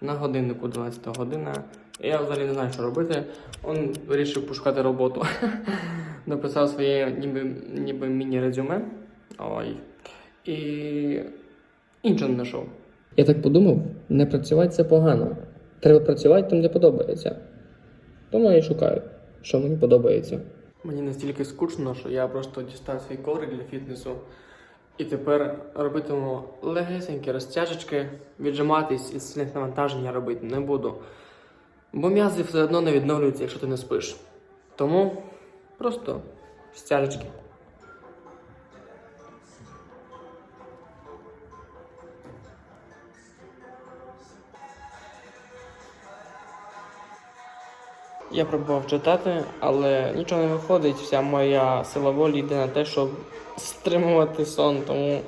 На годиннику 12 година. Я взагалі не знаю, що робити. Он вирішив пошукати роботу. Написав своє ніби, ніби міні-резюме. Ой. І нічого не знайшов. Я так подумав, не працювати це погано. Треба працювати там, де подобається. Тому я і шукаю, що мені подобається. Мені настільки скучно, що я просто дістав свій коврик для фітнесу. І тепер робитиму легесенькі розтяжечки, віджиматись із сильних навантажень робити не буду. Бо м'язи все одно не відновлюються, якщо ти не спиш. Тому просто стяжечки. Я пробував читати, але нічого не виходить. Вся моя сила волі йде на те, щоб стримувати сон. Тому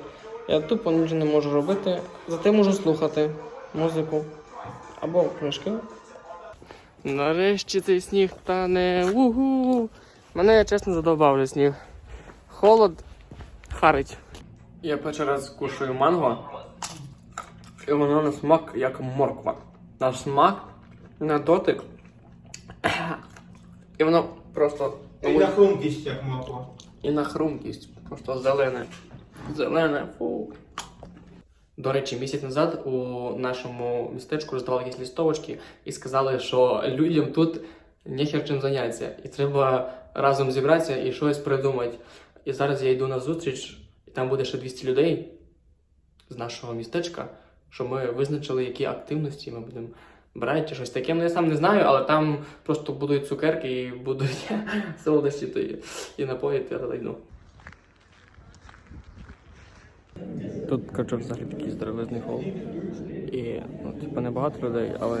я тупо нічого не можу робити. Зате можу слухати музику або книжки. Нарешті цей сніг тане. Угу. Мене чесно задовбав вже сніг. Холод харить. Я перший раз кушаю манго, і воно на смак як морква. На смак, на дотик. І воно просто. І на хрумкість як морква. І на хрумкість. Просто зелене. Зелене, фу. До речі, місяць назад у нашому містечку роздавали якісь лістовочки і сказали, що людям тут нехер чим зайнятися. І треба разом зібратися і щось придумати. І зараз я йду на зустріч, і там буде ще 200 людей з нашого містечка, що ми визначили, які активності ми будемо брати чи щось таке. Ну я сам не знаю, але там просто будуть цукерки і будуть солодощі і, напої, я туди йду. Тут коротше, взагалі такий здоровезний хол. І ну, типу, небагато людей, але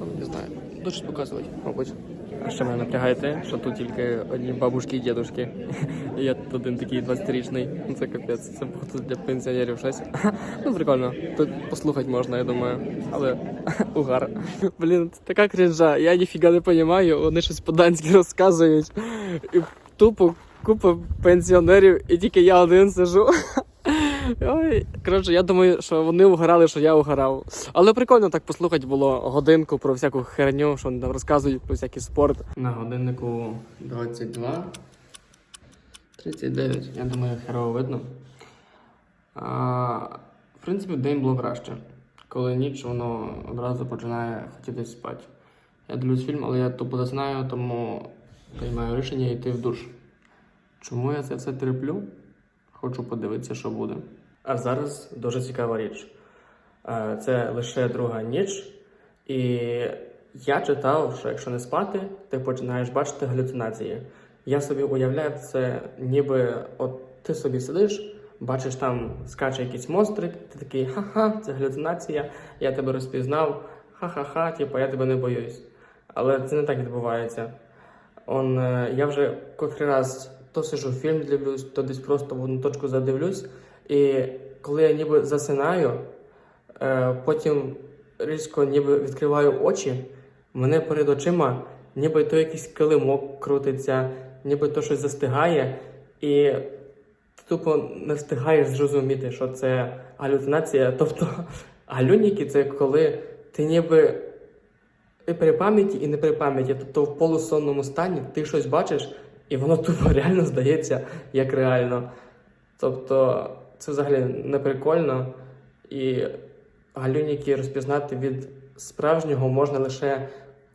ну, не знаю, дуже показувати, мабуть. А ще мене напрягає те, що тут тільки одні бабушки і дідушки. І я тут один такий 20-річний. Ну це капець, це тут для пенсіонерів щось. Ну прикольно. Тут послухати можна, я думаю. Але угар. Блін, це така крінжа. Я ніфіга не розумію, вони щось по-данськи розказують. І тупо купа пенсіонерів, і тільки я один сижу. Ой, коротше, я думаю, що вони угорали, що я угорав. Але прикольно так послухати було годинку про всяку херню, що вони там розказують про всякий спорт. На годиннику 22. 39, я думаю, херово видно. А, в принципі, день було краще. Коли ніч, воно одразу починає хотіти спати. Я дивлюсь фільм, але я тупо заснаю, тому приймаю рішення йти в душ. Чому я це все терплю? Хочу подивитися, що буде. А зараз дуже цікава річ. Е, Це лише друга ніч, і я читав, що якщо не спати, ти починаєш бачити галюцинації. Я собі уявляю це, ніби от ти собі сидиш, бачиш там скаче якийсь монстрик, ти такий ха-ха, це галюцинація, я тебе розпізнав, ха-ха-ха, типу, я тебе не боюсь. Але це не так відбувається. Он, е, я вже котрий раз то сижу фільм дивлюсь, то десь просто в одну точку задивлюсь. І коли я ніби засинаю, е, потім різко ніби відкриваю очі, мене перед очима ніби то якийсь килимок крутиться, ніби то щось застигає, і тупо не встигаєш зрозуміти, що це галюцинація. Тобто галюніки це коли ти ніби і при пам'яті, і не при пам'яті. Тобто в полусонному стані ти щось бачиш, і воно тупо реально здається як реально. Тобто це взагалі не прикольно. І галюніки розпізнати від справжнього можна лише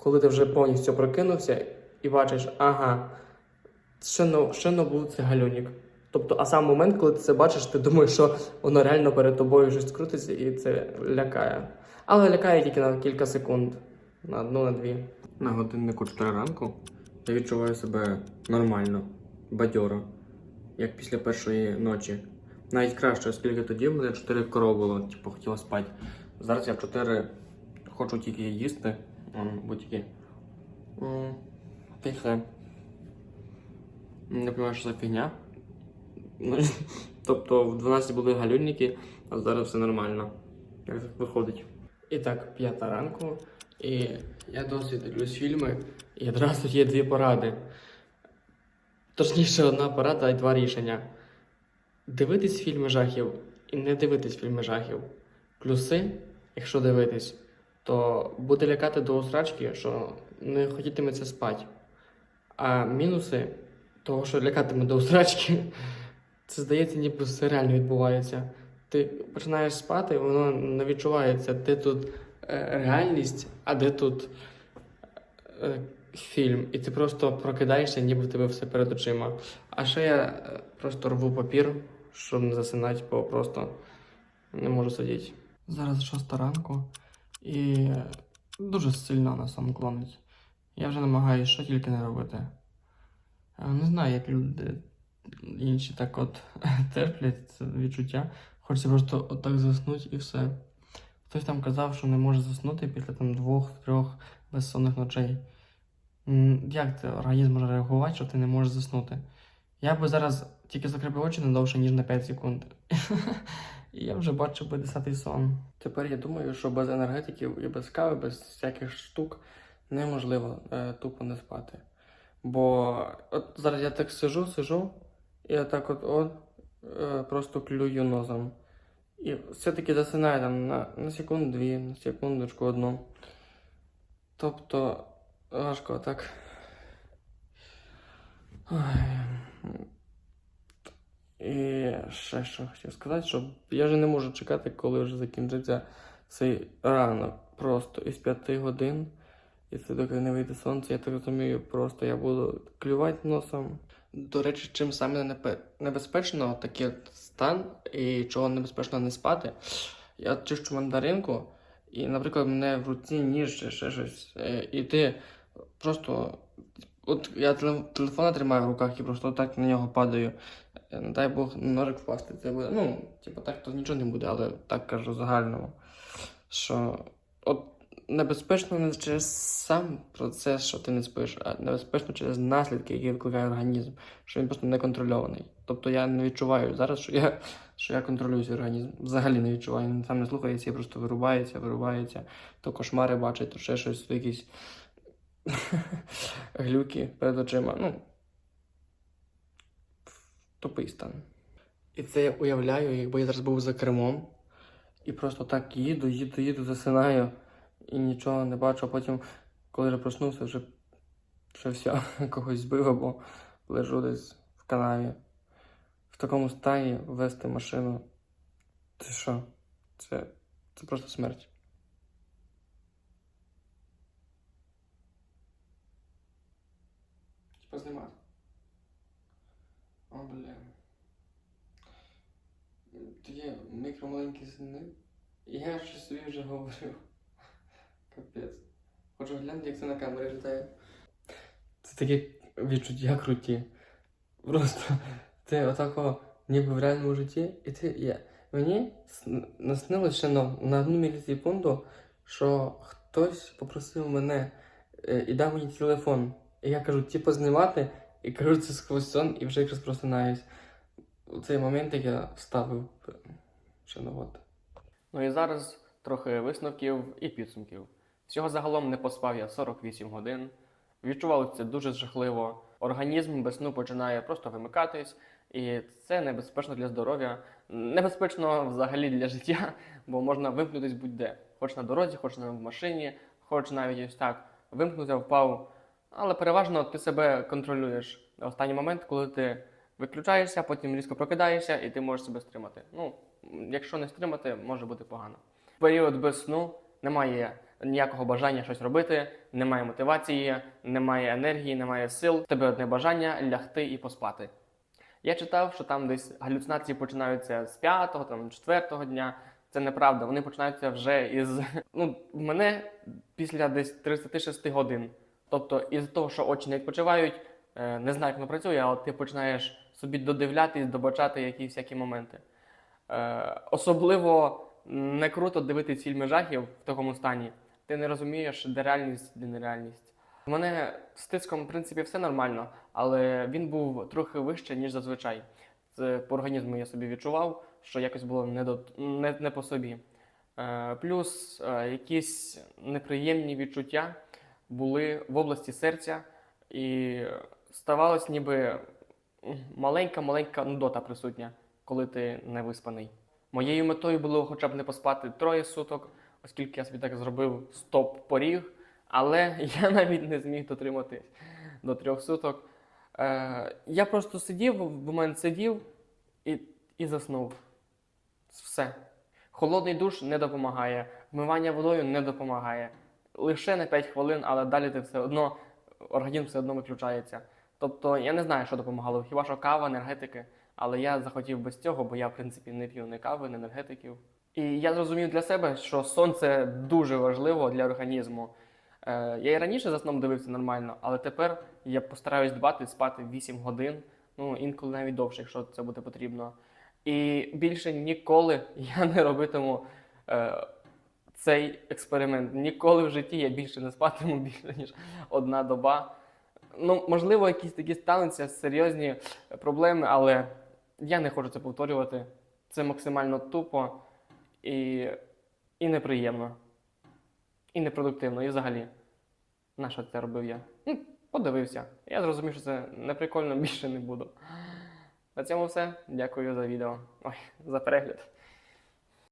коли ти вже повністю прокинувся і бачиш, ага, ще не, був це галюнік. Тобто, а сам момент, коли ти це бачиш, ти думаєш, що воно реально перед тобою щось крутиться і це лякає. Але лякає тільки на кілька секунд, на одну, на дві. На годиннику 4 ранку я відчуваю себе нормально, бадьоро, як після першої ночі. Навіть краще, оскільки тоді в мене 4 корови було, типу хотіла спати. Зараз я 4 хочу тільки їсти, й все. Не розумію, що за фігня. Ну, Тобто в 12 були галюнники, а зараз все нормально. Як так виходить? І так, п'ята ранку, і я досі дивлюсь фільми, і одразу є дві поради. Точніше, одна порада і два рішення. Дивитись фільми жахів і не дивитись фільми жахів. Плюси якщо дивитись, то буде лякати до усрачки, що не хотітиметься спати. А мінуси того, що лякатиме до усрачки, це здається, ніби все реально відбувається. Ти починаєш спати, воно не відчувається, де тут е, реальність, а де тут е, фільм. І ти просто прокидаєшся, ніби в тебе все перед очима. А ще я е, просто рву папір, щоб не засинати, бо просто не можу сидіти. Зараз шоста ранку і дуже сильно на сон клонить. Я вже намагаюся що тільки не робити. Е, Не знаю, як люди інші так от терплять це відчуття. Хочеться просто отак заснути і все. Хтось там казав, що не може заснути після там двох-трьох безсонних ночей. Як це організм може реагувати, що ти не можеш заснути? Я би зараз тільки закрив очі не довше, ніж на 5 секунд. І я вже бачу би десятий сон. Тепер я думаю, що без енергетиків і без кави, без всяких штук неможливо е, тупо не спати. Бо от зараз я так сижу, сижу, і так от, от е, просто клюю носом. І все-таки засинаю там на, на секунду-дві, на секундочку одну. Тобто, важко так. І ще що хотів сказати, що я вже не можу чекати, коли вже закінчиться цей ранок. Просто із п'яти годин. І це доки не вийде сонце, я так розумію, просто я буду клювати носом. До речі, чим саме небезпечно такий стан і чого небезпечно не спати. Я чищу мандаринку, і, наприклад, мене в руці ніж ще щось. е, І ти просто. От я теле- телефона тримаю в руках і просто так на нього падаю. Е, Не дай Бог ножик впасти. Це буде. Ну, типу, так то нічого не буде, але так кажу загальному. Що от небезпечно не через сам процес, що ти не спиш, а небезпечно через наслідки, які викликає організм, що він просто неконтрольований. Тобто я не відчуваю зараз, що я, що я контролюю свій організм. Взагалі не відчуваю. Він сам не слухається і просто вирубається, вирубається, то кошмари бачить, то ще щось, якісь глюки перед очима. Ну, тупий стан. І це я уявляю, якби я зараз був за кермом, і просто так їду, їду, їду, засинаю і нічого не бачу, а потім, коли вже проснувся, вже, вже все, когось збив або лежу десь в канаві. В такому стані вести машину. Це що? Це, це просто смерть. Такі мікромаленькі сини. І Я щось собі вже говорив. Капець. Хочу глянути, як це на камері літає. Це такі відчуття круті. Просто ти отако ніби в реальному житті, і ти є. Мені наснилося ще на, на одну мілісекунду, що хтось попросив мене е, і дав мені телефон. І я кажу, типу, знімати, і кажу це сквозь сон, і вже якраз просинаюсь. У цей момент я на от. Ну і зараз трохи висновків і підсумків. Всього загалом не поспав я 48 годин. Відчувалося це дуже жахливо. Організм без сну починає просто вимикатись, і це небезпечно для здоров'я, небезпечно взагалі для життя, бо можна вимкнутись будь-де. Хоч на дорозі, хоч на машині, хоч навіть ось так. Вимкнувся, впав. Але переважно ти себе контролюєш. Останній момент, коли ти виключаєшся, потім різко прокидаєшся, і ти можеш себе стримати. Ну, якщо не стримати, може бути погано. В період без сну немає ніякого бажання щось робити, немає мотивації, немає енергії, немає сил. Тебе одне бажання лягти і поспати. Я читав, що там десь галюцинації починаються з п'ятого, там четвертого дня. Це неправда. Вони починаються вже із ну, в мене після десь 36 годин. Тобто, із того, що очі не відпочивають, е, не знаю, як воно працює, але ти починаєш собі додивлятись, добачати якісь всякі моменти. Е, особливо не круто дивитись фільми жахів в такому стані. Ти не розумієш, де реальність, де нереальність. У мене з тиском, в принципі, все нормально, але він був трохи вище, ніж зазвичай. Це по організму я собі відчував, що якось було не, до, не, не по собі. Е, плюс е, якісь неприємні відчуття були в області серця, і ставалось ніби маленька-маленька нудота присутня, коли ти не виспаний. Моєю метою було хоча б не поспати троє суток. оскільки я собі так зробив стоп-поріг, але я навіть не зміг дотриматись до трьох суток. Е, я просто сидів, в момент сидів і, і заснув. Все. Холодний душ не допомагає, вмивання водою не допомагає. Лише на 5 хвилин, але далі ти все одно, організм все одно виключається. Тобто я не знаю, що допомагало. Хіба що кава, енергетики. Але я захотів без цього, бо я, в принципі, не п'ю ні кави, ні енергетиків. І я зрозумів для себе, що сон це дуже важливо для організму. Е, я і раніше за сном дивився нормально, але тепер я постараюсь дбати, спати 8 годин, ну інколи навіть довше, якщо це буде потрібно. І більше ніколи я не робитиму е, цей експеримент. Ніколи в житті я більше не спатиму більше, ніж одна доба. Ну, можливо, якісь такі стануться серйозні проблеми, але я не хочу це повторювати. Це максимально тупо і, і неприємно, і непродуктивно, і взагалі. На це робив я? Ну, подивився. Я зрозумів, що це не прикольно, більше не буду. На цьому все. Дякую за відео. Ой, за перегляд.